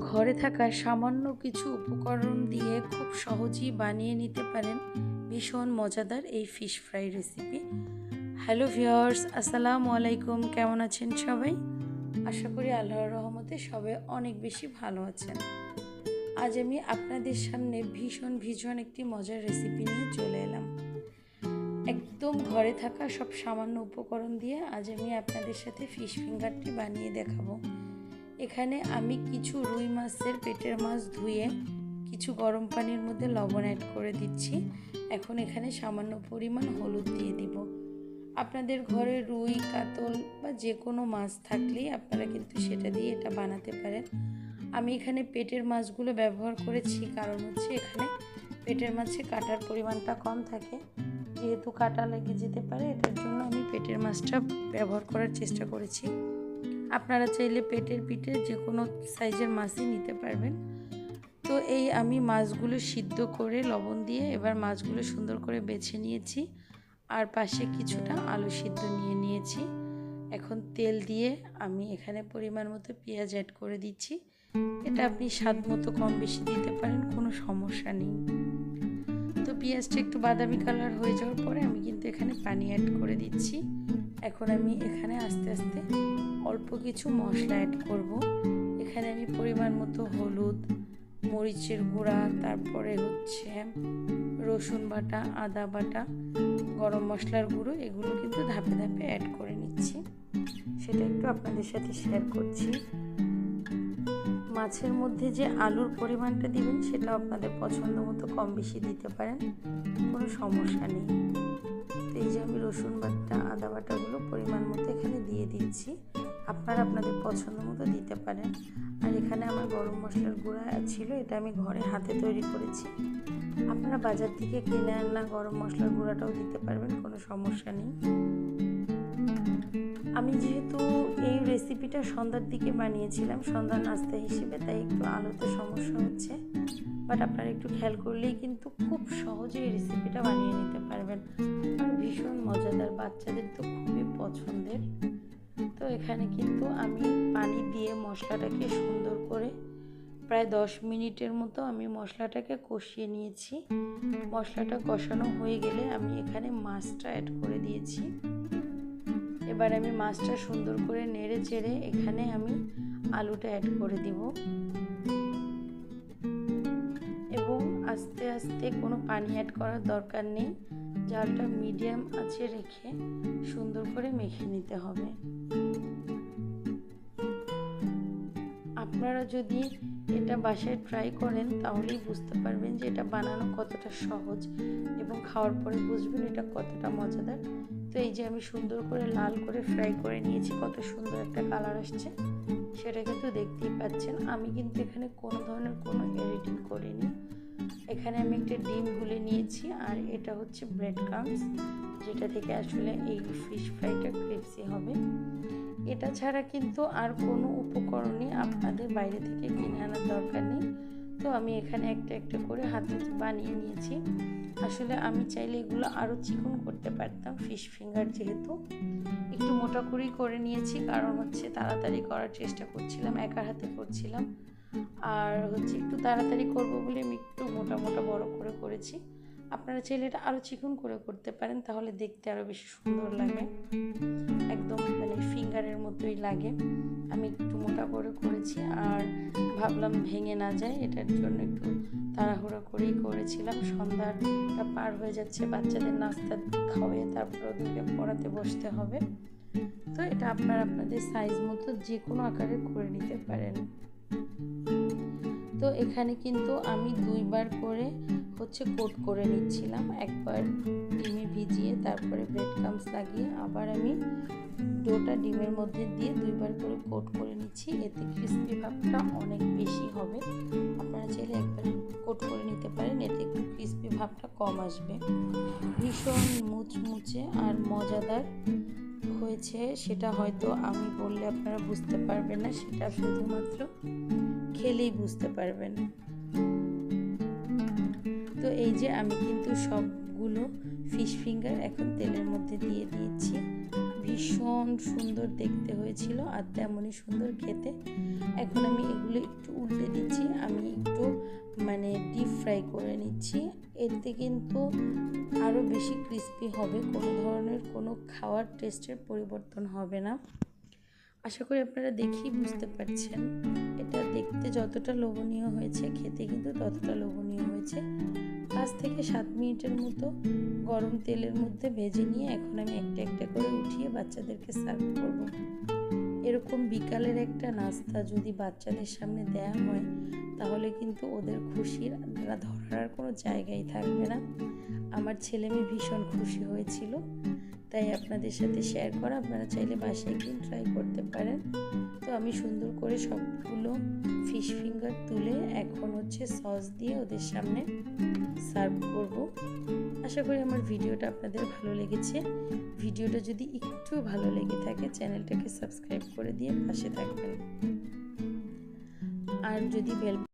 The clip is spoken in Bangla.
ঘরে থাকা সামান্য কিছু উপকরণ দিয়ে খুব সহজেই বানিয়ে নিতে পারেন ভীষণ মজাদার এই fish fry recipe. Hello viewers আসসালামু আলাইকুম। কেমন আছেন সবাই? আশা করি আল্লাহর রহমতে সবাই অনেক বেশি ভালো আছেন। আজ আমি আপনাদের সামনে ভীষণ ভীষণ একটি মজার রেসিপি নিয়ে চলে এলাম। একদম ঘরে থাকা সব সামান্য উপকরণ দিয়ে আজ আমি আপনাদের সাথে ফিশ ফিঙ্গারটি বানিয়ে দেখাবো। এখানে আমি কিছু রুই মাছের পেটের মাছ ধুয়ে কিছু গরম পানির মধ্যে লবণ অ্যাড করে দিচ্ছি। এখন এখানে সামান্য পরিমাণ হলুদ দিয়ে দিব। আপনাদের ঘরে রুই, কাতল বা যে কোনো মাছ থাকলেই আপনারা কিন্তু সেটা দিয়ে এটা বানাতে পারেন। আমি এখানে পেটের মাছগুলো ব্যবহার করেছি, কারণ হচ্ছে এখানে পেটের মাছে কাটার পরিমাণটা কম থাকে। যেহেতু কাটা লেগে যেতে পারে, এটার জন্য আমি পেটের মাছটা ব্যবহার করার চেষ্টা করেছি। আপনারা চাইলে পেটের পিঠে যে কোনো সাইজের মাছই নিতে পারবেন। তো এই আমি মাছগুলো সিদ্ধ করে লবণ দিয়ে এবার মাছগুলো সুন্দর করে বেছে নিয়েছি। আর পাশে কিছুটা আলু সিদ্ধ নিয়ে নিয়েছি। এখন তেল দিয়ে আমি এখানে পরিমাণ মতো পেঁয়াজ অ্যাড করে দিচ্ছি। এটা আপনি স্বাদ মতো কম বেশি দিতে পারেন, কোনো সমস্যা নেই। তো পেঁয়াজটা একটু বাদামি কালার হয়ে যাওয়ার পরে আমি কিন্তু এখানে পানি অ্যাড করে দিচ্ছি। এখন আমি এখানে আস্তে আস্তে অল্প কিছু মশলা অ্যাড করব। এখানে আমি পরিমাণ মতো হলুদ, মরিচের গুঁড়া, তারপরে হচ্ছে রসুন বাটা, আদা বাটা, গরম মশলার গুঁড়ো, এগুলো কিন্তু ধাপে ধাপে অ্যাড করে নিচ্ছি। সেটা একটু আপনাদের সাথে শেয়ার করছি। মাছের মধ্যে যে আলুর পরিমাণটা দিবেন সেটা আপনাদের পছন্দ মতো কম বেশি দিতে পারেন। কোনো সমস্যা নেই। এই যে আমি রসুন বাটা, আদা বাটাগুলো পরিমাণ মতো এখানে দিয়ে দিচ্ছি আপনারা আপনাদের পছন্দ মতো দিতে পারেন। আর এখানে আমার গরম মশলার গুঁড়া ছিল, এটা আমি ঘরে হাতে তৈরি করেছি। আপনারা বাজার থেকে কিনে আনা গরম মশলার গুঁড়াটাও দিতে পারবেন, কোনো সমস্যা নেই। আমি যেহেতু এই রেসিপিটা সন্ধ্যার দিকে বানিয়েছিলাম সন্ধ্যার নাস্তা হিসেবে, তাই একটু আলোতে সমস্যা হচ্ছে। বাট আপনারা একটু খেয়াল করলেই কিন্তু খুব সহজে এই রেসিপিটা বানিয়ে নিতে পারবেন। আর ভীষণ মজাদার, বাচ্চাদের তো খুবই পছন্দের। তো এখানে কিন্তু আমি পানি দিয়ে মশলাটাকে সুন্দর করে প্রায় দশ মিনিটের মতো আমি মশলাটাকে কষিয়ে নিয়েছি। মশলাটা কষানো হয়ে গেলে আমি এখানে মাছটা অ্যাড করে দিয়েছি। এবার আমি মাছটা সুন্দর করে নেড়ে চেড়ে এখানে আমি আলুটা অ্যাড করে দিব। এবং আস্তে আস্তে কোনো পানি অ্যাড করার দরকার নেই। জালটা মিডিয়াম আছে রেখে সুন্দর করে মেখে নিতে হবে। আপনারা যদি এটা বাসায় ট্রাই করেন, তাহলেই বুঝতে পারবেন যে এটা বানানো কতটা সহজ এবং খাওয়ার পরে বুঝবেন এটা কতটা মজাদার। তো এই যে আমি সুন্দর করে লাল করে ফ্রাই করে নিয়েছি, কত সুন্দর একটা কালার আসছে। সেটা কিন্তু দেখতেই পাচ্ছেন। আমি কিন্তু এখানে কোনো ধরনের কোনো এডিটিং করিনি। এখানে আমি একটা ডিম গুলে নিয়েছি, আর এটা হচ্ছে ব্রেড ক্রামস যেটা থেকে আসলে এই ফিশ ফ্রাইটা ক্রিপসি হবে। এটা ছাড়া কিন্তু আর কোনো উপকরণই আপনাদের বাইরে থেকে কিনে আনার দরকার নেই। তো আমি এখানে একটা একটা করে হাতে বানিয়ে নিয়েছি। আসলে আমি চাইলে এগুলো আরও চিকন করতে পারতাম ফিশ ফিঙ্গার যেহেতু। একটু মোটা করেই করে নিয়েছি, কারণ হচ্ছে তাড়াতাড়ি করার চেষ্টা করছিলাম একা হাতে করছিলাম। আর হচ্ছে একটু তাড়াতাড়ি করব বলে আমি একটু মোটা মোটা বড় করে করেছি। আপনারা চাইলে এটা আরও চিকন করে করতে পারেন, তাহলে দেখতে আরও বেশি সুন্দর লাগে। একদম মানে ফিঙ্গারের মতোই লাগে। আমি একটু মোটা করে করেছি আর ভাবলাম ভেঙে না যায়, এটার জন্য একটু তাড়াহুড়ো করেই করেছিলাম। সন্ধ্যাটা পার হয়ে যাচ্ছে, বাচ্চাদের নাস্তা খাওয়াই তারপর ওদেরকে পড়াতে বসতে হবে। তো এটা আপনারা আপনাদের সাইজ মতো যে কোনো আকারে করে নিতে পারেন। তো এখানে কিন্তু আমি দুইবার করে হচ্ছে কোট করে নিচ্ছিলাম। একবার ডিমে ভিজিয়ে তারপরে ব্রেড ক্রামস লাগিয়ে আবার আমি ডোটা ডিমের মধ্যে দিয়ে দুইবার করে কোট করে নিচ্ছি। এতে ক্রিস্পি ভাবটা অনেক বেশি হবে। আপনারা চাইলে একবার কোট করে নিতে পারেন, এতে একটু ক্রিস্পি ভাবটা কম আসবে। ভীষণ মুচমুচে আর মজাদার হয়েছে, সেটা হয়তো আমি বললে আপনারা বুঝতে পারবেন না, সেটা শুধুমাত্র খেলেই বুঝতে পারবেন। তো এই যে আমি কিন্তু সবগুলো ফিশ ফিঙ্গার এখন তেলের মধ্যে দিয়ে দিয়েছি। ভীষণ সুন্দর দেখতে হয়েছিল আর তেমনই সুন্দর খেতে। এখন আমি এগুলো একটু উল্টে দিচ্ছি, আমি একটু মানে ডিপ ফ্রাই করে নিচ্ছি। এতে কিন্তু আরও বেশি ক্রিস্পি হবে, কোনো ধরনের কোনো খাওয়ার টেস্টের পরিবর্তন হবে না। আশা করি আপনারা দেখেই বুঝতে পারছেন। এটা দেখতে যতটা লোভনীয় হয়েছে, খেতে কিন্তু ততটা লোভনীয় হয়েছে। পাঁচ থেকে সাত মিনিটের মতো গরম তেলের মধ্যে ভেজে নিয়ে এখন আমি একটা একটা করে উঠিয়ে বাচ্চাদেরকে সার্ভ করব। এরকম বিকালের একটা নাস্তা যদি বাচ্চাদের সামনে দেয়া হয়, তাহলে কিন্তু ওদের খুশির ধরার কোনো জায়গাই থাকবে না। আমার ছেলে মেয়ে ভীষণ খুশি হয়েছিল, তাই আপনাদের সাথে শেয়ার করা, আপনারা চাইলে বাসায় একদিন ট্রাই করতে পারেন। তো আমি সুন্দর করে সবগুলো ফিশ ফিঙ্গার তুলে এখন হচ্ছে সস দিয়ে ওদের সামনে সার্ভ করব। আশা করি আমার ভিডিওটা আপনাদের ভালো লেগেছে। ভিডিওটা যদি একটু ভালো লেগে থাকে, চ্যানেলটাকে সাবস্ক্রাইব করে দিয়ে পাশে থাকবেন। আর যদি বেল